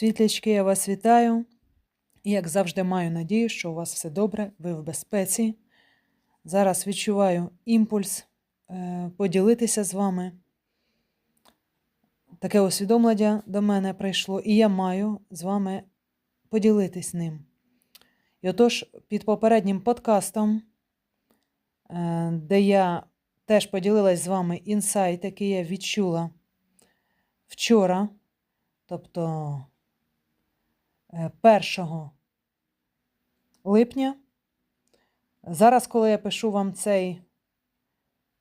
Світлячки, я вас вітаю. І, як завжди, маю надію, що у вас все добре, ви в безпеці. Зараз відчуваю імпульс е, поділитися з вами. Таке усвідомлення до мене прийшло, і я маю з вами поділитись ним. І отож, під попереднім подкастом, е, де я теж поділилась з вами інсайт, який я відчула вчора, тобто 1 липня. Зараз, коли я пишу вам цей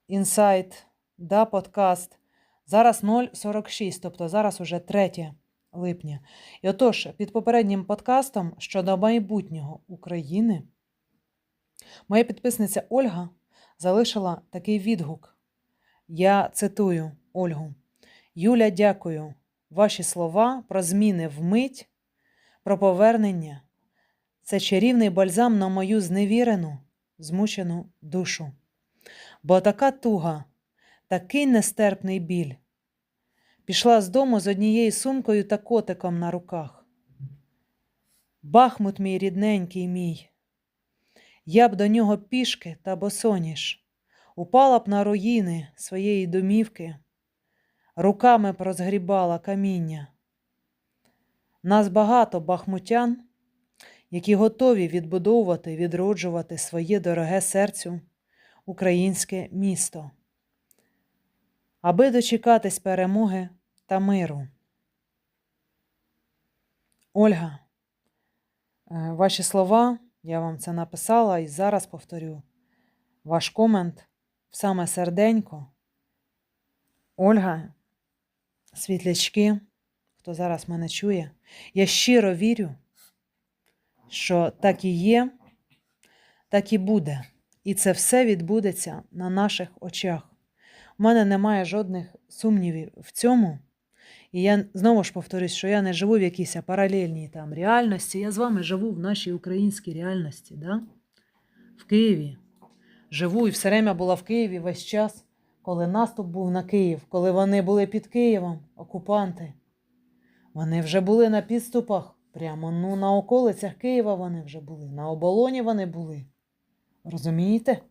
інсайт, да, подкаст, зараз 0,46, тобто зараз уже 3 липня. І отож, під попереднім подкастом щодо майбутнього України, моя підписниця Ольга залишила такий відгук. Я цитую Ольгу. Юля, дякую. Ваші слова про зміни вмить, про повернення. Це чарівний бальзам на мою зневірену, змучену душу. Бо така туга, такий нестерпний біль. Пішла з дому з однією сумкою та котиком на руках. Бахмут мій рідненький мій. Я б до нього пішки та босоніж, упала б на руїни своєї домівки, руками прозгрібала каміння. Нас багато бахмутян, які готові відбудовувати, відроджувати своє дороге серцю українське місто, аби дочекатись перемоги та миру. Ольга, е, ваші слова, я вам це написала і зараз повторю. Ваш комент в саме серденько. Ольга, світлячки, хто зараз мене чує, я щиро вірю, що так і є, так і буде. І це все відбудеться на наших очах. У мене немає жодних сумнівів в цьому. І я знову ж повторюсь, що я не живу в якійсь паралельній там реальності. Я з вами живу в нашій українській реальності, да? в Києві. Живу і все время була в Києві весь час, коли наступ був на Київ, коли вони були під Києвом, окупанти. Вони вже були на підступах, прямо ну, на околицях Києва вони вже були, на оболоні вони були. Розумієте?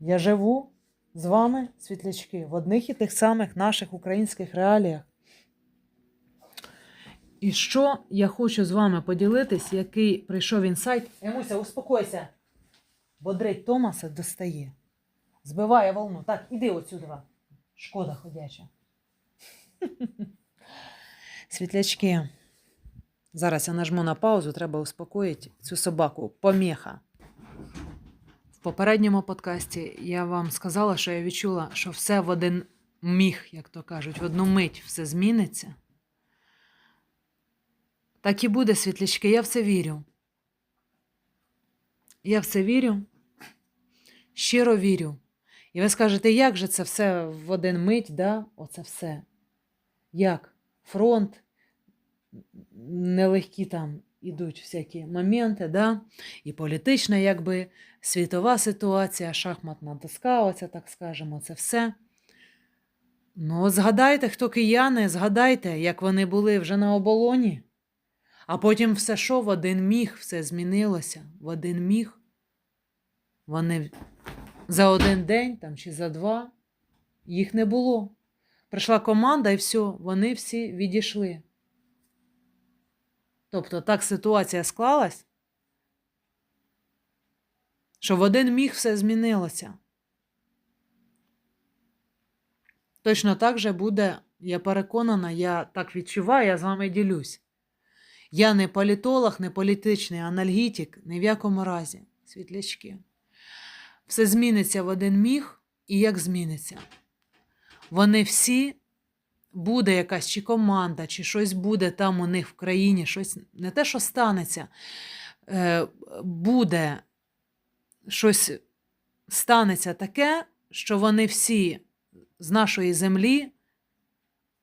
Я живу з вами, світлячки, в одних і тих самих наших українських реаліях. І що я хочу з вами поділитись, який прийшов інсайт. Емуся, успокойся. Бодрить Томаса достає. Збиває волну. Так, іди отсюди. Шкода ходяча. Світлячки. Зараз я нажму на паузу, треба успокоїти цю собаку. Поміха. В попередньому подкасті я вам сказала, що я відчула, що все в один міг, як то кажуть, в одну мить все зміниться. Так і буде, світлячки, я в це вірю. Я в це вірю, щиро вірю. І ви скажете, як же це все в один мить, да? Оце все? Як? Фронт, нелегкі там ідуть всякі моменти, да? і політична, якби світова ситуація, шахматна доска, оця, так скажемо, це все. Ну, згадайте, хто кияни, згадайте, як вони були вже на оболоні. А потім все що в один міг, все змінилося. В один міг. Вони за один день там, чи за два їх не було. Прийшла команда, і все, вони всі відійшли. Тобто так ситуація склалась, що в один міг все змінилося. Точно так же буде, я переконана, я так відчуваю, я з вами ділюсь. Я не політолог, не політичний аналітик, ні в якому разі, світлячки. Все зміниться в один міг, і як зміниться. Вони всі буде якась чи команда, чи щось буде там у них в країні, щось не те, що станеться, е, буде щось станеться таке, що вони всі з нашої землі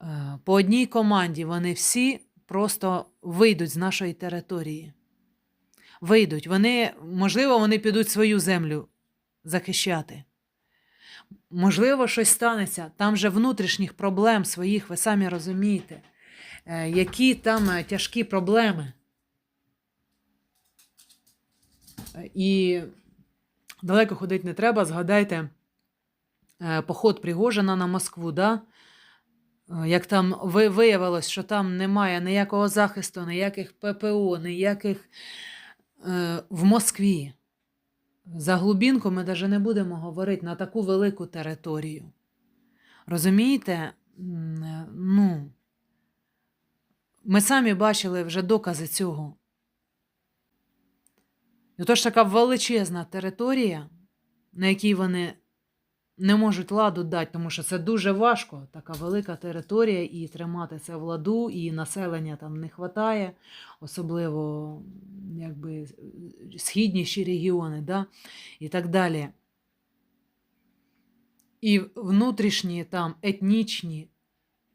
е, по одній команді, вони всі просто вийдуть з нашої території. Вийдуть. Вони, можливо, вони підуть свою землю захищати. Можливо, щось станеться. Там же внутрішніх проблем своїх, ви самі розумієте, е, які там е, тяжкі проблеми. Е, І далеко ходити не треба. Згадайте поход Пригожина на Москву, да? Як там виявилось, що там немає ніякого захисту, ніяких ППО, ніяких в Москві. За глубінку ми навіть не будемо говорити на таку велику територію. Розумієте? Е, Ну, ми самі бачили вже докази цього. То ж, така величезна територія, на якій вони не можуть ладу дати, тому що це дуже важко, така велика територія, і тримати це в ладу, і населення там не вистачає, особливо якби, східніші регіони, да? і так далі. І внутрішні там етнічні,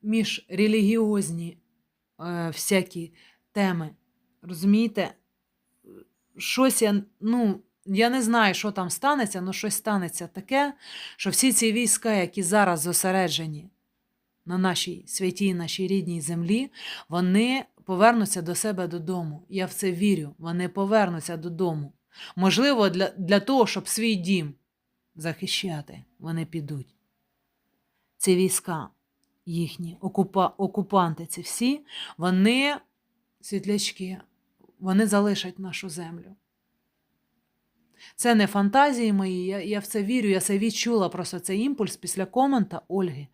міжрелігіозні е, всякі теми. Розумієте? Щось я, ну, я не знаю, що там станеться, але щось станеться таке, що всі ці війська, які зараз зосереджені на нашій святій, нашій рідній землі, вони повернуться до себе додому. Я в це вірю. Вони повернуться додому. Можливо, для, для того, щоб свій дім захищати, вони підуть. Ці війська їхні, окупа, окупанти, ці всі, вони, світлячки, вони залишать нашу землю. Це не фантазії мої, я, я в це вірю, я це відчула просто цей імпульс після комента Ольги.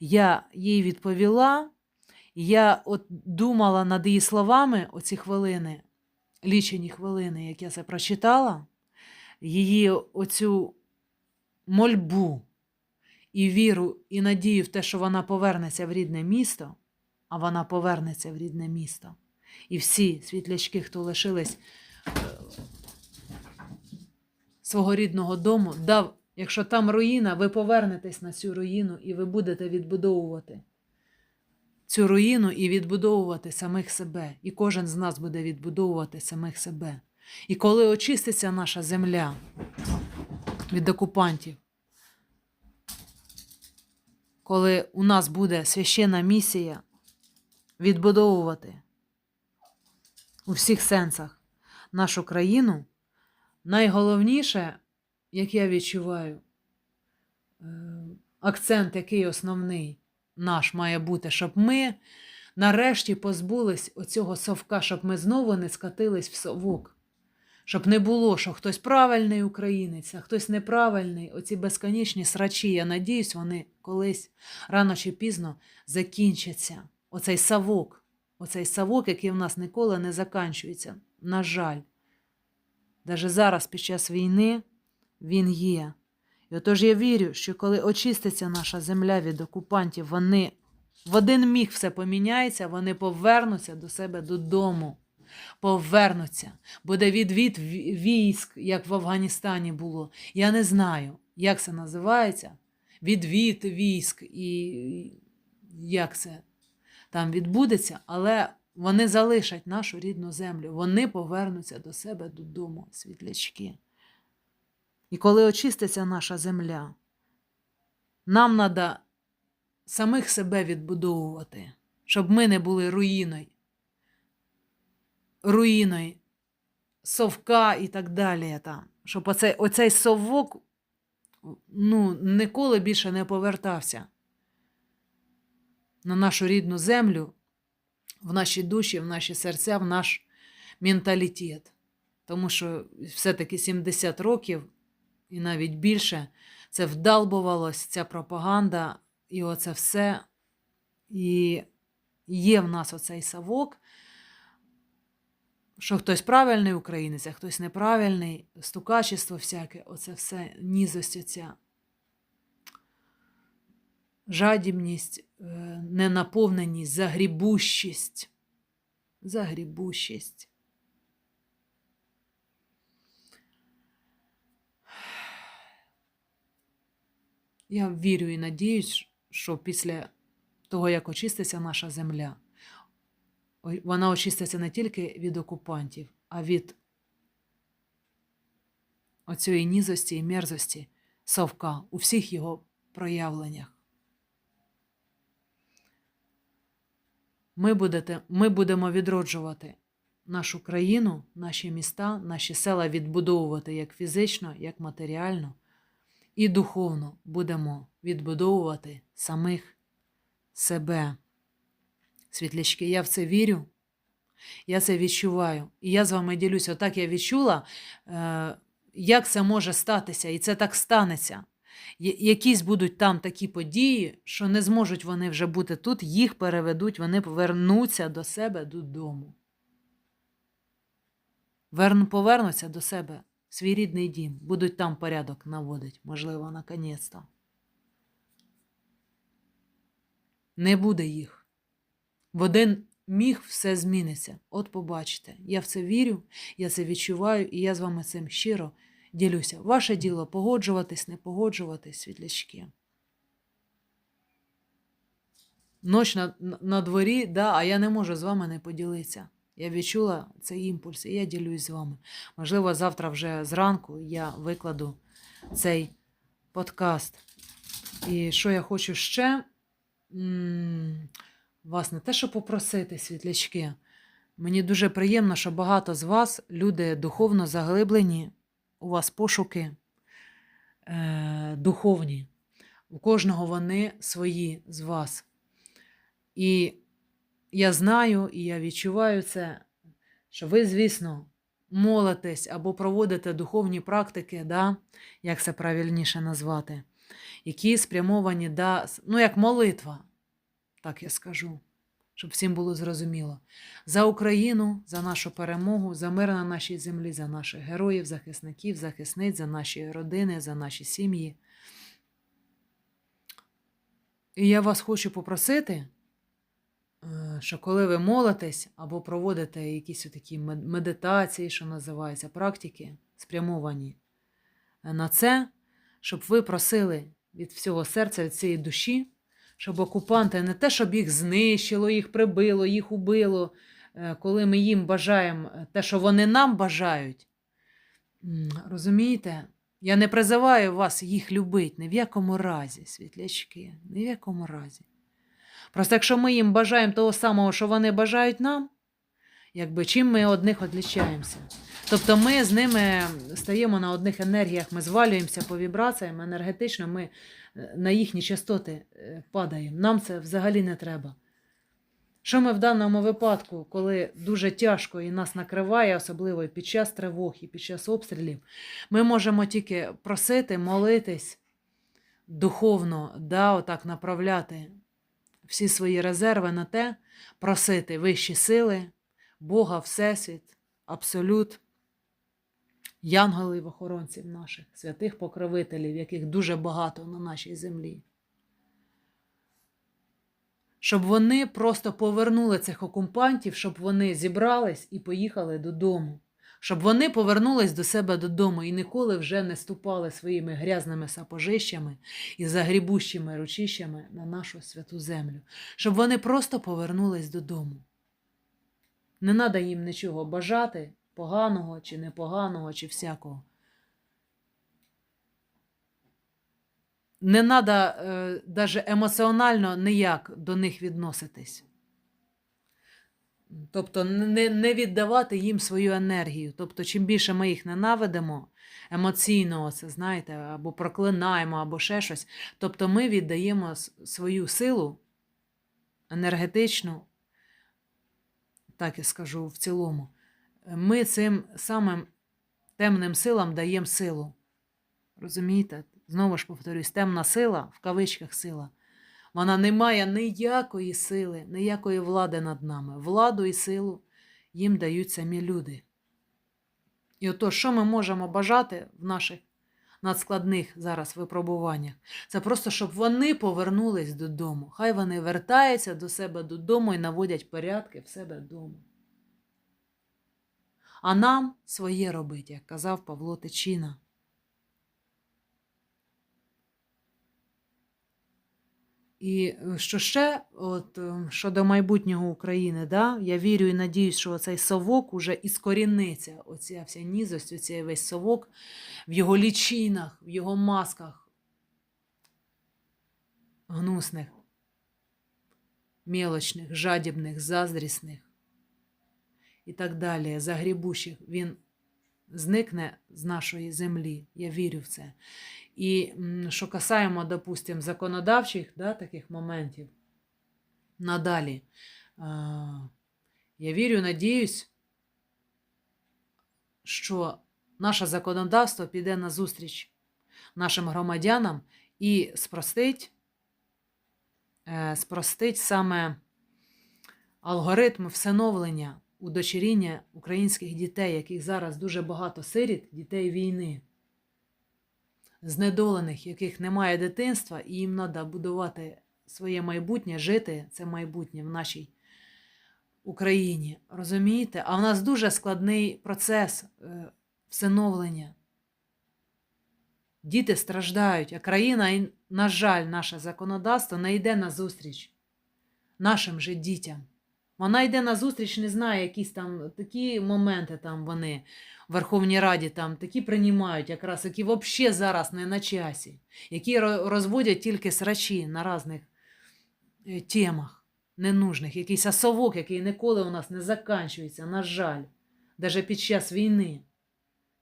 Я їй відповіла, я от думала над її словами оці хвилини, лічені хвилини, як я це прочитала, її оцю мольбу і віру, і надію в те, що вона повернеться в рідне місто, а вона повернеться в рідне місто. І всі світлячки, хто лишились свого рідного дому, дав, якщо там руїна, ви повернетесь на цю руїну і ви будете відбудовувати цю руїну і відбудовувати самих себе. І кожен з нас буде відбудовувати самих себе. І коли очиститься наша земля від окупантів, коли у нас буде священна місія відбудовувати у всіх сенсах нашу країну, найголовніше, як я відчуваю, е, акцент, який основний наш має бути, щоб ми нарешті позбулись оцього совка, щоб ми знову не скатились в совок. Щоб не було, що хтось правильний українець, а хтось неправильний. Оці безконечні срачі, я надіюсь, вони колись рано чи пізно закінчаться. Оцей савок, оцей савок, який в нас ніколи не закінчується. На жаль. Даже зараз, під час війни, він є. І отож я вірю, що коли очиститься наша земля від окупантів, вони в один міг все поміняється, вони повернуться до себе додому. Повернуться. Буде відвід військ, як в Афганістані було. Я не знаю, як це називається. Відвід військ і як це там відбудеться, але вони залишать нашу рідну землю. Вони повернуться до себе додому, світлячки. І коли очиститься наша земля, нам треба самих себе відбудовувати, щоб ми не були руїною, руїною совка і так далі. Там. Щоб оцей, оцей совок ну, ніколи більше не повертався на нашу рідну землю, в наші душі, в наші серця, в наш менталітет. Тому що все-таки 70 років і навіть більше це вдалбувалось, ця пропаганда, і оце все. І є в нас оцей савок, що хтось правильний українець, а хтось неправильний, стукачество всяке, оце все, нізость оця. Жадібність, е, ненаповненість, загрібущість. Загрібущість. Я вірю і надіюсь, що після того, як очиститься наша земля, вона очиститься не тільки від окупантів, а від оцієї нізості і мерзості совка у всіх його проявленнях. Ми, будете, ми будемо відроджувати нашу країну, наші міста, наші села відбудовувати як фізично, як матеріально, і духовно будемо відбудовувати самих себе. Світлячки, я в це вірю, я це відчуваю. І я з вами ділюся. Отак я відчула, е, як це може статися, і це так станеться. Якісь будуть там такі події, що не зможуть вони вже бути тут, їх переведуть, вони повернуться до себе додому. Верн, повернуться до себе в свій рідний дім, будуть там порядок наводити, можливо, наконець-то. Не буде їх. В один міг все зміниться. От побачите. Я в це вірю, я це відчуваю, і я з вами цим щиро ділюся. Ваше діло погоджуватись, не погоджуватись, світлячки. Ноч на, на- дворі, да, а я не можу з вами не поділитися. Я відчула цей імпульс, і я ділюсь з вами. Можливо, завтра вже зранку я викладу цей подкаст. І що я хочу ще? Вас не те, що попросити, світлячки. Мені дуже приємно, що багато з вас люди духовно заглиблені, у вас пошуки е, духовні. У кожного вони свої з вас. І я знаю і я відчуваю це, що ви, звісно, молитесь або проводите духовні практики, да? як це правильніше назвати, які спрямовані, да, ну, як молитва, так я скажу, щоб всім було зрозуміло. За Україну, за нашу перемогу, за мир на нашій землі, за наших героїв, захисників, захисниць, за наші родини, за наші сім'ї. І я вас хочу попросити, е, що коли ви молитесь або проводите якісь такі медитації, що називаються, практики, спрямовані на це, щоб ви просили від всього серця, від цієї душі, щоб окупанти не те, щоб їх знищило, їх прибило, їх убило, е, коли ми їм бажаємо те, що вони нам бажають. Розумієте? Я не призиваю вас їх любити ні в якому разі, світлячки, ні в якому разі. Просто якщо ми їм бажаємо того самого, що вони бажають нам, якби чим ми одних відлічаємося. Тобто ми з ними стаємо на одних енергіях, ми звалюємося по вібраціям, енергетично ми е, на їхні частоти е, падаємо. Нам це взагалі не треба. Що ми в даному випадку, коли дуже тяжко і нас накриває, особливо і під час тривог і під час обстрілів, ми можемо тільки просити, молитись духовно, да, отак направляти всі свої резерви на те, просити вищі сили, Бога, Всесвіт, Абсолют, янголів, охоронців наших, святих покровителів, яких дуже багато на нашій землі. Щоб вони просто повернули цих окупантів, щоб вони зібрались і поїхали додому. Щоб вони повернулись до себе додому і ніколи вже не ступали своїми грязними сапожищами і загрібущими ручищами на нашу святу землю. Щоб вони просто повернулись додому. Не треба їм нічого бажати, поганого чи непоганого, чи всякого. Не треба е, навіть емоціонально ніяк до них відноситись. Тобто не, не віддавати їм свою енергію. Тобто, чим більше ми їх ненавидимо емоційно, це знаєте, або проклинаємо, або ще щось. Тобто ми віддаємо свою силу енергетичну, так я скажу в цілому. Ми цим самим темним силам даємо силу. Розумієте? Знову ж повторюсь, темна сила, в кавичках сила, вона не має ніякої сили, ніякої влади над нами. Владу і силу їм дають самі люди. І ото, що ми можемо бажати в наших надскладних зараз випробуваннях, це просто, щоб вони повернулись додому. Хай вони вертаються до себе додому і наводять порядки в себе вдома. А нам своє робить, як казав Павло Тичина. І е, що ще, от е, щодо майбутнього України, да, я вірю і надіюсь, що цей совок уже іскоріниться, оця вся нізость, оцей весь совок в його лічинах, в його масках. гнусних, мелочних, жадібних, заздрісних і так далі, загрібущих, він зникне з нашої землі. Я вірю в це. І що касаємо, допустимо, законодавчих да, таких моментів, надалі. Я вірю, надіюсь, що наше законодавство піде на зустріч нашим громадянам і спростить, е, спростить саме алгоритм всиновлення, удочеріння українських дітей, яких зараз дуже багато сиріт, дітей війни, знедолених, яких немає дитинства, і їм треба будувати своє майбутнє, жити це майбутнє в нашій Україні. Розумієте? А в нас дуже складний процес е, всиновлення. Діти страждають, а країна, і, на жаль, наше законодавство не йде на зустріч нашим же дітям. Вона йде на зустріч, не знає, якісь там такі моменти там вони в Верховній Раді там такі приймають, якраз які взагалі зараз не на часі, які розводять тільки срачі на різних е, темах ненужних, якийсь осовок, який ніколи у нас не закінчується, на жаль, навіть під час війни.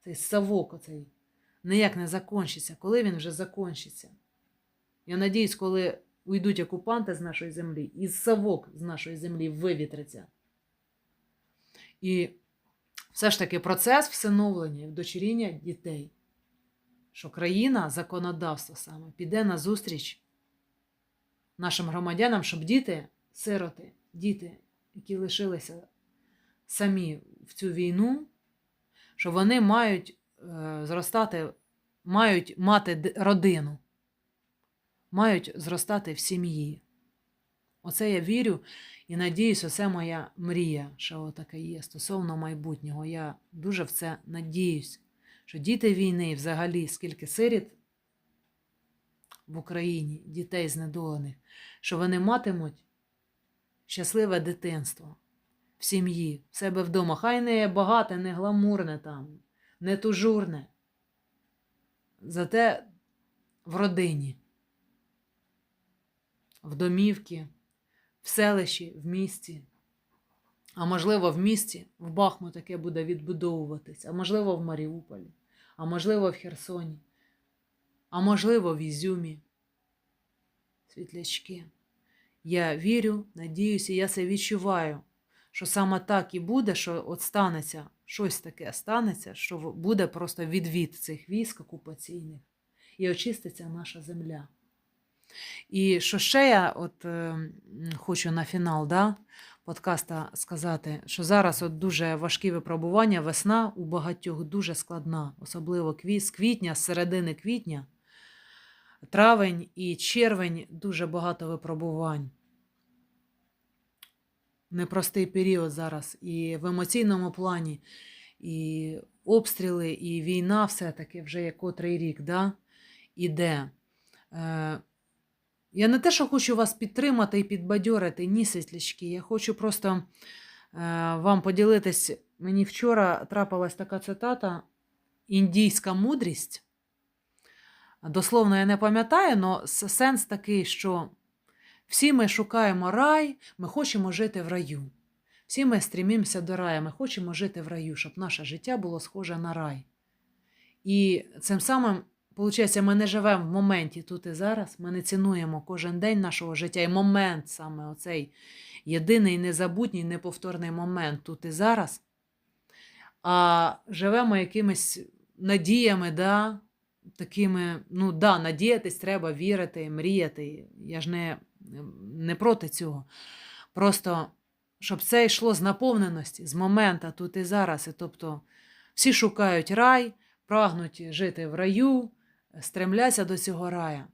Цей совок оцей ніяк не закінчиться. Коли він вже закінчиться? Я надіюсь, коли уйдуть окупанти з нашої землі, і совок з нашої землі вивітриться. І все ж таки процес всиновлення і вдочеріння дітей, що країна, законодавство саме, піде на зустріч нашим громадянам, щоб діти, сироти, діти, які лишилися самі в цю війну, що вони мають е, зростати, мають мати родину, мають зростати в сім'ї. Оце я вірю і надіюсь, оце моя мрія, що таке є стосовно майбутнього. Я дуже в це надіюсь, що діти війни, взагалі, скільки сиріт в Україні, дітей знедолених, що вони матимуть щасливе дитинство в сім'ї, в себе вдома. Хай не багате, не гламурне там, не тужурне. Зате в родині, в домівці, в селищі, в місті. А можливо, в місті, в Бахму таке буде відбудовуватися, а можливо, в Маріуполі, а можливо, в Херсоні, а можливо, в Ізюмі. Світлячки. Я вірю, надіюся, я це відчуваю, що саме так і буде, що от станеться, щось таке станеться, що буде просто відвід цих військ окупаційних і очиститься наша земля. І що ще я от, е, хочу на фінал да, подкаста сказати, що зараз от дуже важкі випробування, весна у багатьох дуже складна, особливо з квітня, з середини квітня, травень і червень дуже багато випробувань. Непростий період зараз і в емоційному плані, і обстріли, і війна все-таки вже котрий рік да, іде. Я не те, що хочу вас підтримати і підбадьорити, ні, світлячки. Я хочу просто е, вам поділитись. Мені вчора трапилась така цитата Індійська мудрість. Дословно я не пам'ятаю, але сенс такий, що всі ми шукаємо рай, ми хочемо жити в раю. Всі ми стрімімося до раю, ми хочемо жити в раю, щоб наше життя було схоже на рай. І цим самим, виходить, ми не живемо в моменті тут і зараз, ми не цінуємо кожен день нашого життя і момент саме оцей єдиний незабутній, неповторний момент тут і зараз, а живемо якимись надіями, да, такими, ну да, надіятись треба, вірити, мріяти. Я ж не, не проти цього. Просто щоб це йшло з наповненості, з момента тут і зараз. І тобто всі шукають рай, прагнуть жити в раю, стремляться до цього рая,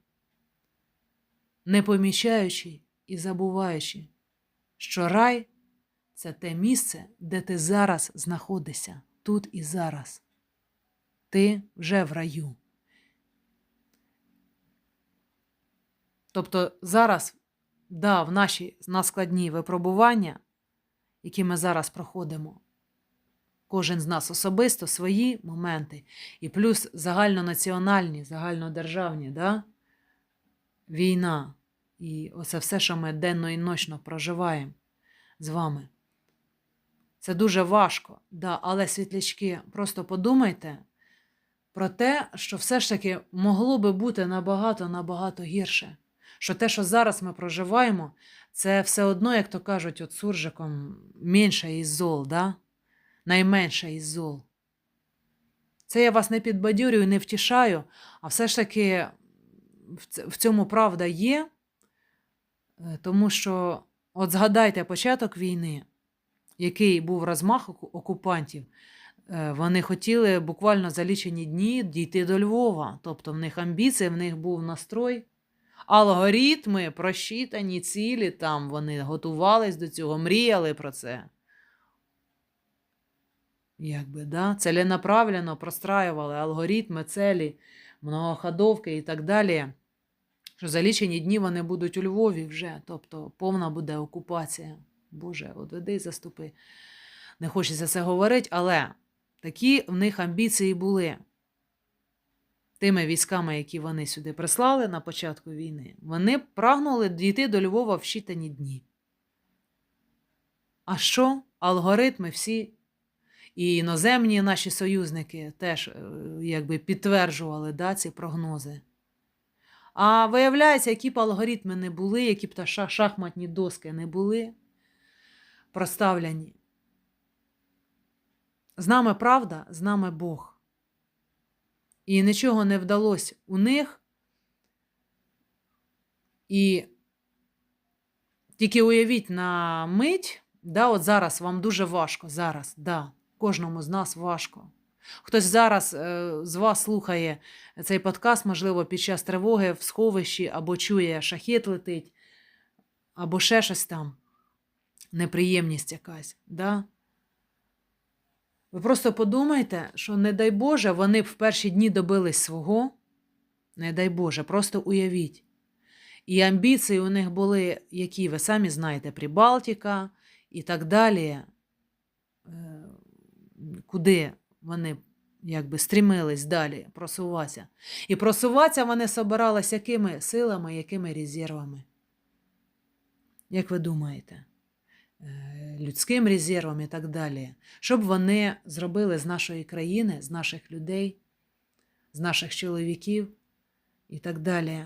не помічаючи і забуваючи, що рай це те місце, де ти зараз знаходишся, тут і зараз. Ти вже в раю. Тобто зараз, да, в наші наскладні випробування, які ми зараз проходимо, кожен з нас особисто свої моменти, і плюс загальнонаціональні, загальнодержавні, да? війна, І оце все, що ми денно і ночно проживаємо з вами. Це дуже важко, да, але світлячки, просто подумайте про те, що все ж таки могло би бути набагато набагато гірше. Що те, що зараз ми проживаємо, це все одно, як то кажуть, от суржиком, менше із зол, да? Найменше із зол. Це я вас не підбадьорюю, не втішаю, а все ж таки в цьому правда є, Е, тому що от згадайте початок війни, який був розмах окупантів. Е, Вони хотіли буквально за лічені дні дійти до Львова. Тобто в них амбіції, в них був настрой. Алгоритми просчитані, цілі там вони готувались до цього, мріяли про це. Якби, да? Целенаправленно простраювали алгоритми, целі, многоходовки і так далі. Що за лічені дні вони будуть у Львові вже, тобто повна буде окупація. Боже, от веди заступи. Не хочеться це говорити, але такі в них амбіції були. Тими військами, які вони сюди прислали на початку війни, вони прагнули дійти до Львова в щитані дні. А що? Алгоритми всі і іноземні наші союзники теж е, якби підтверджували да, ці прогнози. А виявляється, які б алгоритми не були, які б та шахматні доски не були проставлені. З нами правда, з нами Бог. І нічого не вдалося у них. І тільки уявіть на мить, да, от зараз вам дуже важко, зараз, да, кожному з нас важко. Хтось зараз е, з вас слухає цей подкаст, можливо, під час тривоги в сховищі, або чує, шахет летить, або ще щось там, неприємність якась. Да? Ви просто подумайте, що, не дай Боже, вони б в перші дні добились свого. Не дай Боже, просто уявіть. І амбіції у них були, які ви самі знаєте, Прибалтика і так далі, е, куди вони якби стрімились далі просуватися. І просуватися вони собиралися якими силами, якими резервами. Як ви думаєте? Е, людським резервом і так далі, щоб вони зробили з нашої країни, з наших людей, з наших чоловіків і так далі.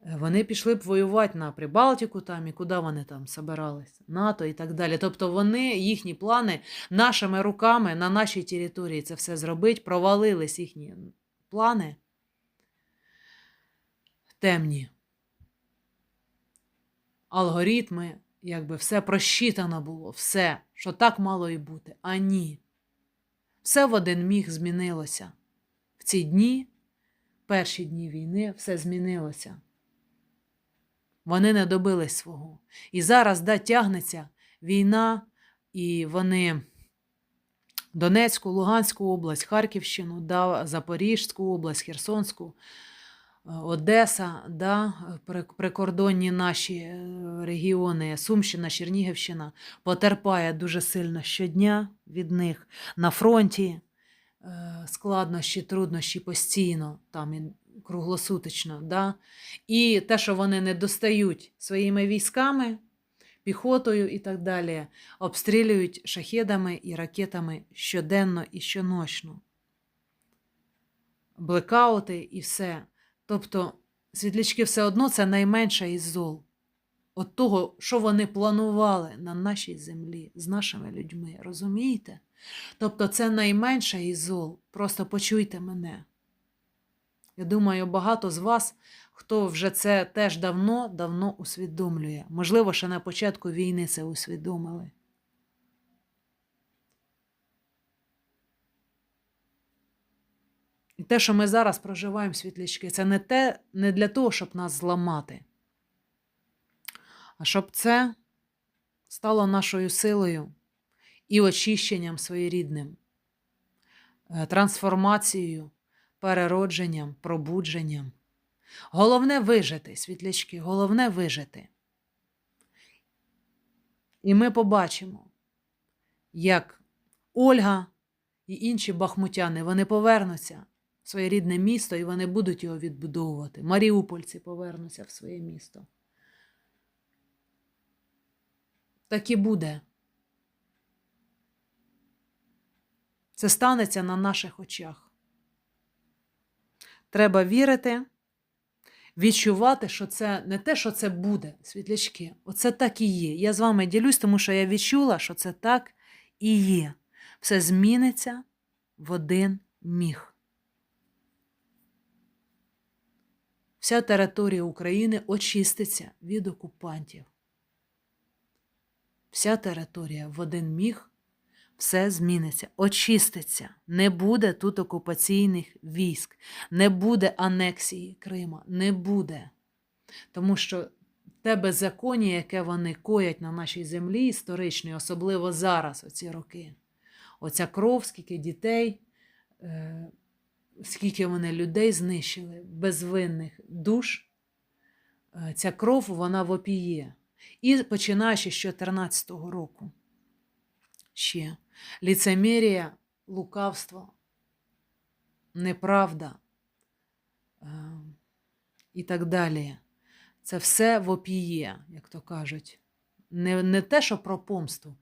Вони пішли б воювати на Прибалтику там і куди вони там собирались, НАТО і так далі. Тобто вони, їхні плани нашими руками на нашій території це все зробити, провалились їхні плани темні. Алгоритми, якби все просчитано було, все, що так мало і бути. А ні. Все в один міг змінилося. В ці дні, перші дні війни, все змінилося. Вони не добились свого. І зараз да, тягнеться війна, і вони Донецьку, Луганську область, Харківщину, да, Запорізьку область, Херсонську, е, Одеса, да, прикордонні наші е, регіони, Сумщина, Чернігівщина потерпає дуже сильно щодня від них на фронті. е, Складнощі, труднощі постійно, там круглосуточно. Да? І те, що вони не достають своїми військами, піхотою і так далі, обстрілюють шахедами і ракетами щоденно і щоночно. Блекаути і все. Тобто, світлячки все одно це найменше із зол. От того, що вони планували на нашій землі з нашими людьми, розумієте? Тобто, це найменше із зол. Просто почуйте мене. Я думаю, багато з вас, хто вже це теж давно, давно усвідомлює. Можливо, ще на початку війни це усвідомили. І те, що ми зараз проживаємо, світлячки, це не те, не для того, щоб нас зламати, а щоб це стало нашою силою і очищенням своєрідним, е, трансформацією, переродженням, пробудженням. Головне вижити, світлячки, головне вижити. І ми побачимо, як Ольга і інші бахмутяни вони повернуться в своє рідне місто і вони будуть його відбудовувати. Маріупольці повернуться в своє місто. Так і буде. Це станеться на наших очах. Треба вірити, відчувати, що це не те, що це буде, світлячки. Оце так і є. Я з вами ділюсь, тому що я відчула, що це так і є. Все зміниться в один міг. Вся територія України очиститься від окупантів. Вся територія в один міг, все зміниться, очиститься. Не буде тут окупаційних військ, не буде анексії Крима, не буде. Тому що те беззаконня, яке вони коять на нашій землі історичній, особливо зараз, оці роки, оця кров, скільки дітей, е, скільки вони людей знищили, безвинних душ, е, ця кров вона вопіє. І починаючи з 2014 року. Ще ліцемірія, лукавство, неправда і так далі. Це все вопіє, як то кажуть. Не, не те, що про помсту.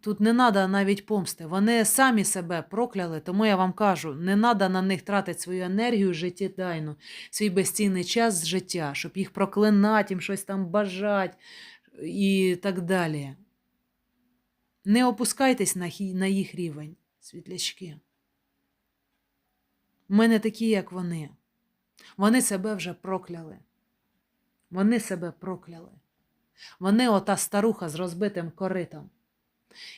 Тут не треба навіть помсти. Вони самі себе прокляли, тому я вам кажу, не треба на них тратити свою енергію життєдайну, свій безцінний час життя, щоб їх проклинати, їм щось там бажати і так далі. Не опускайтесь на, їх рівень, світлячки. Ми не такі, як вони. Вони себе вже прокляли. Вони себе прокляли. Вони ота старуха з розбитим коритом,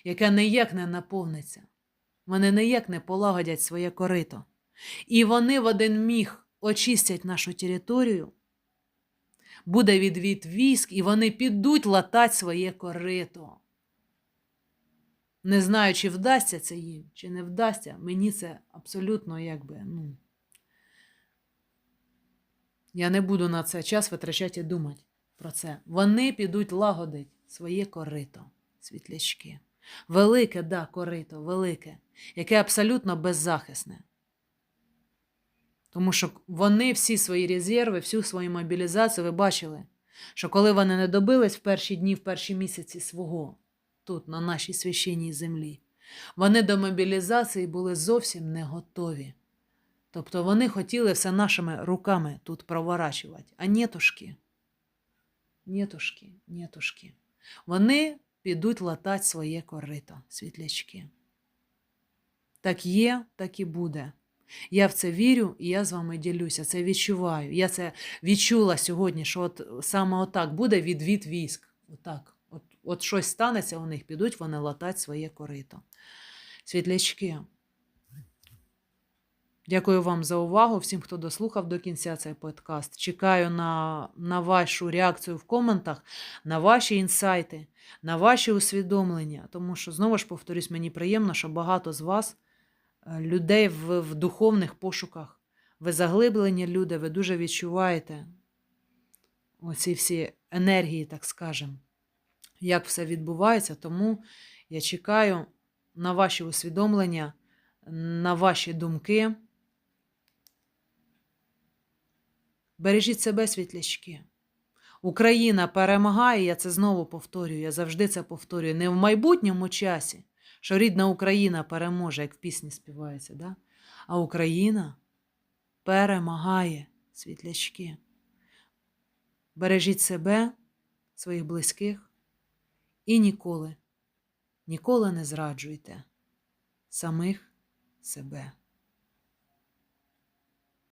яка ніяк не наповниться. Вони ніяк не полагодять своє корито. І вони в один міг очистять нашу територію, буде відвід військ, і вони підуть латать своє корито. Не знаю, чи вдасться це їм, чи не вдасться, мені це абсолютно якби, ну. Я не буду на це час витрачати і думати про це. Вони підуть лагодить своє корито, світлячки. Велике, да, корито, велике, яке абсолютно беззахисне. Тому що вони всі свої резерви, всю свою мобілізацію, ви бачили, що коли вони не добились в перші дні, в перші місяці свого, тут, на нашій священній землі, вони до мобілізації були зовсім не готові. Тобто вони хотіли все нашими руками тут проворачувати, а нетушки, нетушки, нетушки. Вони підуть латати своє корито, світлячки. Так є, так і буде. Я в це вірю і я з вами ділюся, це відчуваю. Я це відчула сьогодні, що от саме отак буде відвід військ. Отак. От, щось станеться у них, підуть вони латати своє корито. Світлячки. Дякую вам за увагу, всім, хто дослухав до кінця цей подкаст. Чекаю на, на вашу реакцію в коментах, на ваші інсайти, на ваші усвідомлення. Тому що, знову ж повторюсь, мені приємно, що багато з вас е, людей в, в духовних пошуках. Ви заглиблені люди, ви дуже відчуваєте оці всі енергії, так скажемо, як все відбувається. Тому я чекаю на ваші усвідомлення, на ваші думки. Бережіть себе, світлячки. Україна перемагає, я це знову повторюю, я завжди це повторюю. Не в майбутньому часі, що рідна Україна переможе, як в пісні співається, да? а Україна перемагає, світлячки. Бережіть себе, своїх близьких і ніколи, ніколи не зраджуйте самих себе.